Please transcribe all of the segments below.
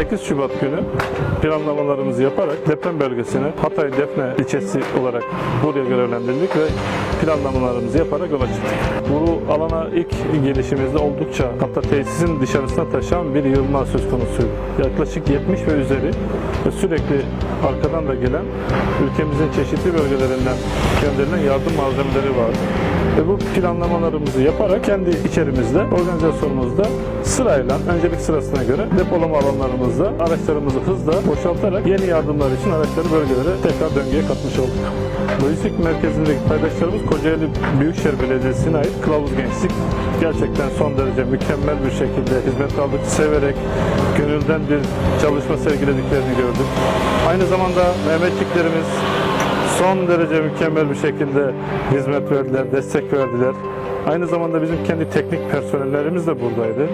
8 Şubat günü planlamalarımızı yaparak deprem bölgesine Hatay Defne ilçesi olarak buraya görevlendirdik ve planlamalarımızı yaparak yola çıktık. Bu alana ilk gelişimizde oldukça hatta tesisin dışarısına taşan bir yığılma söz konusuydu. Yaklaşık 70 ve üzeri ve sürekli arkadan da gelen ülkemizin çeşitli bölgelerinden gönderilen yardım malzemeleri vardı. Ve bu planlamalarımızı yaparak kendi içerimizde, organizasyonumuzda sırayla, öncelik sırasına göre depolama alanlarımızda araçlarımızı hızla boşaltarak yeni yardımlar için araçları bölgelere tekrar döngüye katmış olduk. Lojistik merkezindeki paydaşlarımız Kocaeli Büyükşehir Belediyesi'ne ait Kılavuz Gençlik gerçekten son derece mükemmel bir şekilde hizmet aldık. Severek, gönülden bir çalışma sergilediklerini gördük. Aynı zamanda Mehmetçiklerimiz son derece mükemmel bir şekilde hizmet verdiler, destek verdiler. Aynı zamanda bizim kendi teknik personellerimiz de buradaydı.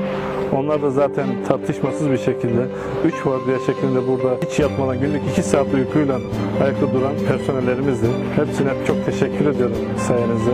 Onlar da zaten tartışmasız bir şekilde 3 vardiya şeklinde burada hiç yatmadan günlük 2 saat uykuyla ayakta duran personellerimizdi. Hepsine çok teşekkür ediyorum sayenizde.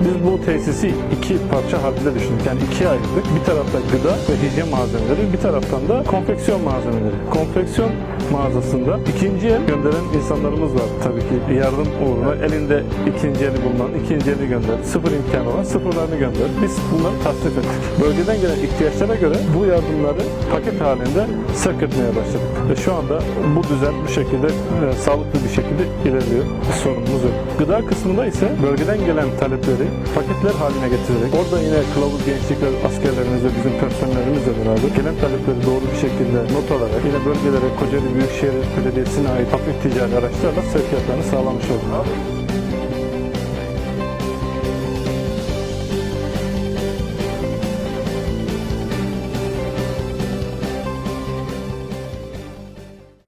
Biz bu tesisi iki parça halinde düşündük. Yani ikiye ayırdık. Bir tarafta gıda ve hijyen malzemeleri, bir taraftan da konfeksiyon malzemeleri. Konfeksiyon mağazasında ikinci el gönderen insanlarımız var. Tabii ki yardım uğruna elinde ikinci eli bulunan ikinci eli gönder. Sıfır imkanı olan sıfırlarını gönder. Biz bunları tasnif ettik. Bölgeden gelen ihtiyaçlara göre bu yardımları paket halinde etmeye başladık. Ve şu anda bu düzen bu şekilde e, sağlıklı bir şekilde ilerliyor. Bir sorunumuz yok. Gıda kısmında ise bölgeden gelen talepleri paketler haline getirerek orada yine kılavuz gençlikler askerlerimizle bizim personellerimizle beraber gelen talepleri doğru bir şekilde not alarak yine bölgelere Kocaeli Büyükşehir Belediyesi'ne ait hafif ticari araçlarla sevkiyatlarını sağlamış olduk.